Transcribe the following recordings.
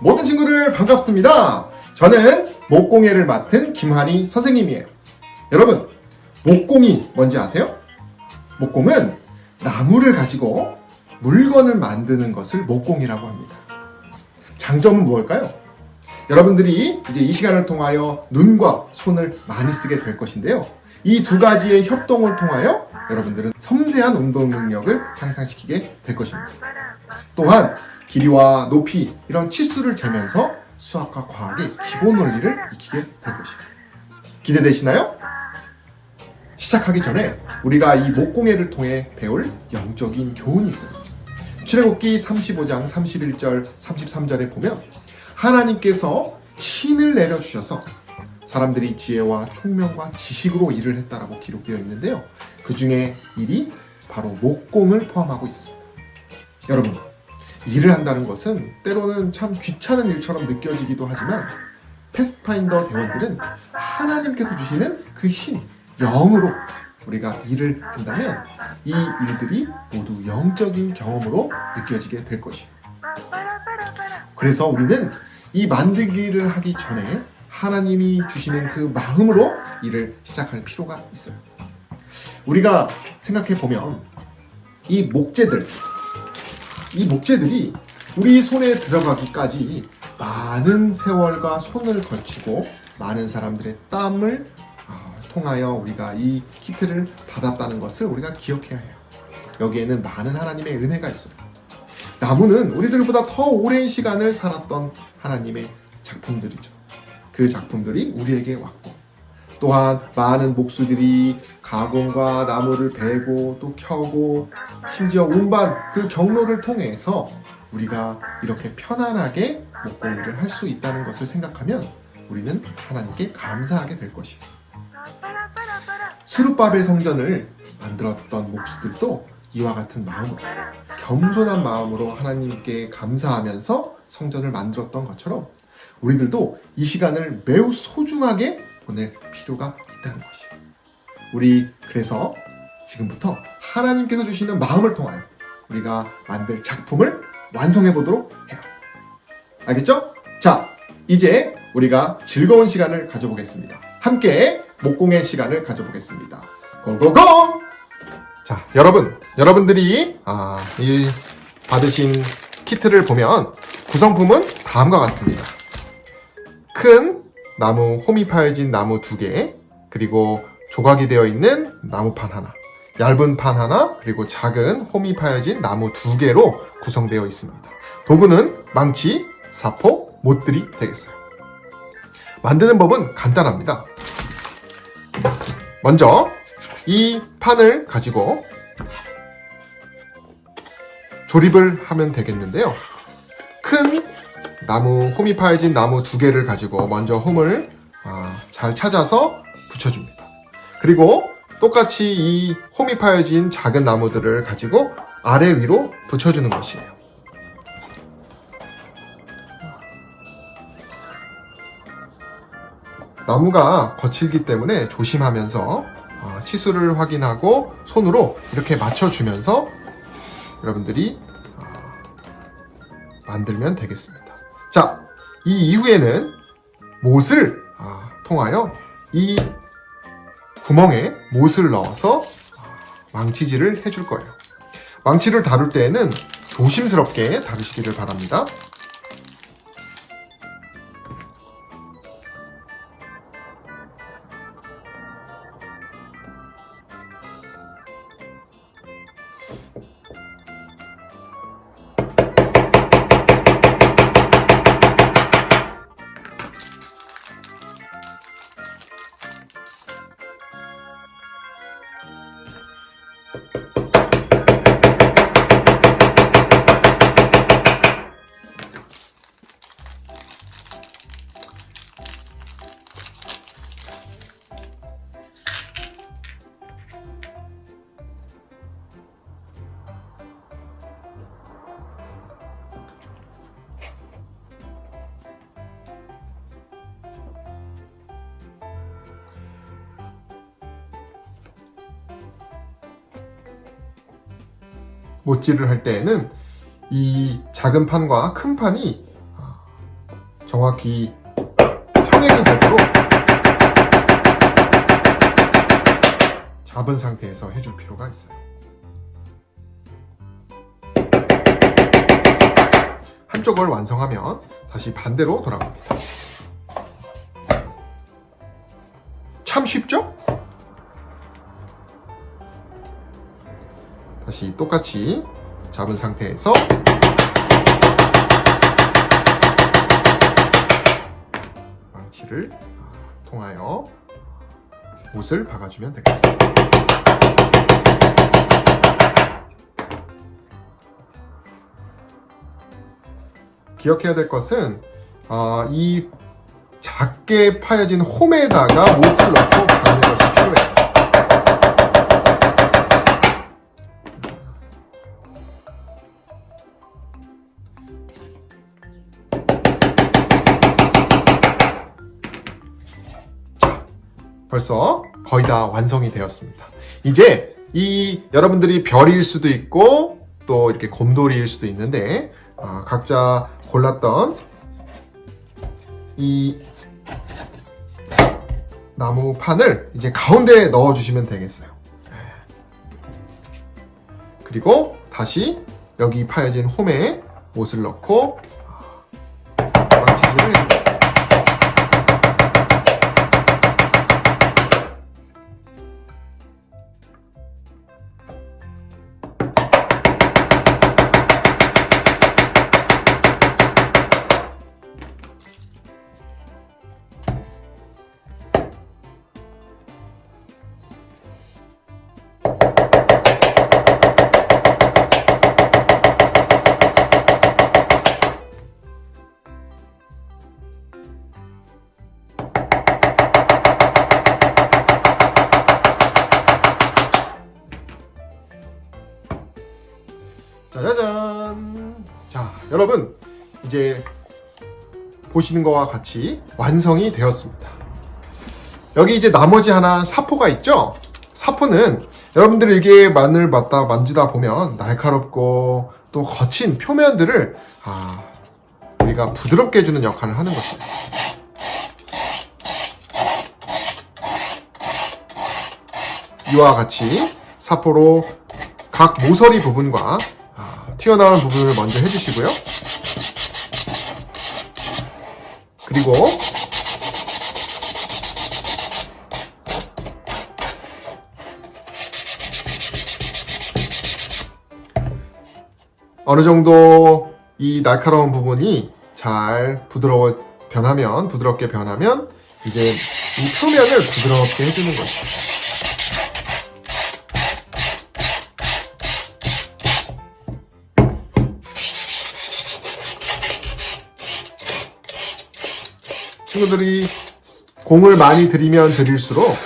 모든 친구들 반갑습니다. 저는 목공예를 맡은 김한희 선생님이에요. 여러분, 목공이 뭔지 아세요? 목공은 나무를 가지고 물건을 만드는 것을 목공이라고 합니다. 장점은 무엇일까요? 여러분들이 이제 이 시간을 통하여 눈과 손을 많이 쓰게 될 것인데요. 이 두 가지의 협동을 통하여 여러분들은 섬세한 운동 능력을 향상시키게 될 것입니다. 또한 길이와 높이 이런 치수를 재면서 수학과 과학의 기본 원리를 익히게 될 것입니다. 기대되시나요? 시작하기 전에 우리가 이 목공예를 통해 배울 영적인 교훈이 있어요. 출애굽기 35장 31절 33절에 보면 하나님께서 신을 내려 주셔서 사람들이 지혜와 총명과 지식으로 일을 했다라고 기록되어 있는데요. 그 중에 일이 바로 목공을 포함하고 있습니다. 여러분, 일을 한다는 것은 때로는 참 귀찮은 일처럼 느껴지기도 하지만 패스파인더 대원들은 하나님께서 주시는 그 힘, 영으로 우리가 일을 한다면 이 일들이 모두 영적인 경험으로 느껴지게 될 것이에요. 그래서 우리는 이 만들기를 하기 전에 하나님이 주시는 그 마음으로 일을 시작할 필요가 있어요. 우리가 생각해 보면 이 목재들, 이 목재들이 우리 손에 들어가기까지 많은 세월과 손을 거치고 많은 사람들의 땀을 아, 통하여 우리가 이 키트를 받았다는 것을 우리가 기억해야 해요. 여기에는 많은 하나님의 은혜가 있어요. 나무는 우리들보다 더 오랜 시간을 살았던 하나님의 작품들이죠. 그 작품들이 우리에게 왔고, 또한 많은 목수들이 가공과 나무를 베고 또 켜고, 심지어 운반 그 경로를 통해서 우리가 이렇게 편안하게 목공일을 할 수 있다는 것을 생각하면 우리는 하나님께 감사하게 될 것이에요. 수르바벨 성전을 만들었던 목수들도 이와 같은 마음으로 겸손한 마음으로 하나님께 감사하면서 성전을 만들었던 것처럼 우리들도 이 시간을 매우 소중하게 보낼 필요가 있다는 것이에요. 우리 그래서 지금부터 하나님께서 주시는 마음을 통하여 우리가 만들 작품을 완성해 보도록 해요. 알겠죠? 자, 이제 우리가 즐거운 시간을 가져보겠습니다. 함께 목공의 시간을 가져보겠습니다. 고고고! 자, 여러분, 여러분들이 아, 이 받으신 키트를 보면 구성품은 다음과 같습니다. 큰 나무 홈이 파여진 나무 두 개, 그리고 조각이 되어 있는 나무판 하나, 얇은 판 하나, 그리고 작은 홈이 파여진 나무 두 개로 구성되어 있습니다. 도구는 망치, 사포, 못들이 되겠어요. 만드는 법은 간단합니다. 먼저 이 판을 가지고 조립을 하면 되겠는데요. 큰 나무, 홈이 파여진 나무 두 개를 가지고 먼저 홈을 아, 잘 찾아서 붙여줍니다. 그리고 똑같이 이 홈이 파여진 작은 나무들을 가지고 아래 위로 붙여주는 것이에요. 나무가 거칠기 때문에 조심하면서 어, 치수를 확인하고 손으로 이렇게 맞춰주면서 여러분들이 어, 만들면 되겠습니다. 자, 이 이후에는 못을 아, 통하여 이 구멍에 못을 넣어서 아, 망치질을 해줄 거예요. 망치를 다룰 때에는 조심스럽게 다루시기를 바랍니다. 못질을 할 때에는 이 작은 판과 큰 판이 아, 정확히 평행이 되도록 잡은 상태에서 해줄 필요가 있어요. 한쪽을 완성하면 다시 반대로 돌아갑니다. 참 쉽죠? 다시 똑같이 잡은 상태에서 망치를 아, 통하여 옷을 박아주면 되겠습니다. 기억해야 될 것은 아, 이 작게 파여진 홈에다가 옷을 넣고 박는 필요 벌써 거의 다 완성이 되었습니다. 이제 이 여러분들이 별일 수도 있고 또 이렇게 곰돌이일 수도 있는데 아, 각자 골랐던 이 나무 판을 이제 가운데에 넣어 주시면 되겠어요. 네. 그리고 다시 여기 파여진 홈에 옷을 넣고 짜자잔. 자, 여러분, 이제 보시는 것과 같이 완성이 되었습니다. 여기 이제 나머지 하나 사포가 있죠? 사포는 여러분들이 이게 마늘 맞다 만지다 보면 날카롭고 또 거친 표면들을 아, 우리가 부드럽게 해주는 역할을 하는 것입니다. 이와 같이 사포로 각 모서리 부분과 아, 튀어나오는 부분을 먼저 해주시고요. 그리고 어느 정도 이 날카로운 부분이 잘 부드러워 변하면 부드럽게 변하면 이제 이 표면을 부드럽게 해주는 거죠. 친구들이 공을 많이 들이면 들일수록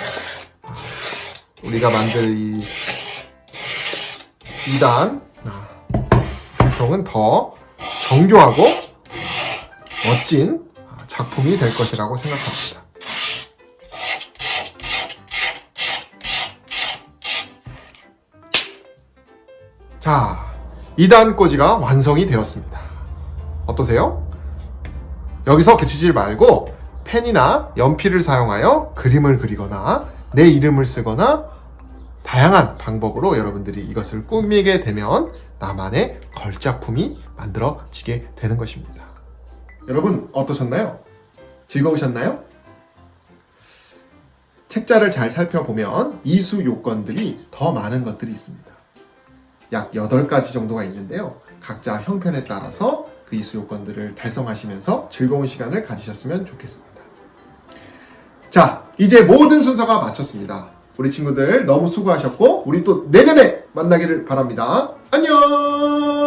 우리가 만들 이 2단 불통은 더 정교하고 멋진 작품이 될 것이라고 생각합니다. 자, 2단 꽂이가 완성이 되었습니다. 어떠세요? 여기서 그치질 말고 펜이나 연필을 사용하여 그림을 그리거나 내 이름을 쓰거나 다양한 방법으로 여러분들이 이것을 꾸미게 되면 나만의 걸작품이 만들어지게 되는 것입니다. 여러분 어떠셨나요? 즐거우셨나요? 책자를 잘 살펴보면 이수 요건들이 더 많은 것들이 있습니다. 약 8가지 정도가 있는데요. 각자 형편에 따라서 그 이수 요건들을 달성하시면서 즐거운 시간을 가지셨으면 좋겠습니다. 자, 이제 모든 순서가 마쳤습니다. 우리 친구들 너무 수고하셨고, 우리 또 내년에 만나기를 바랍니다. 안녕!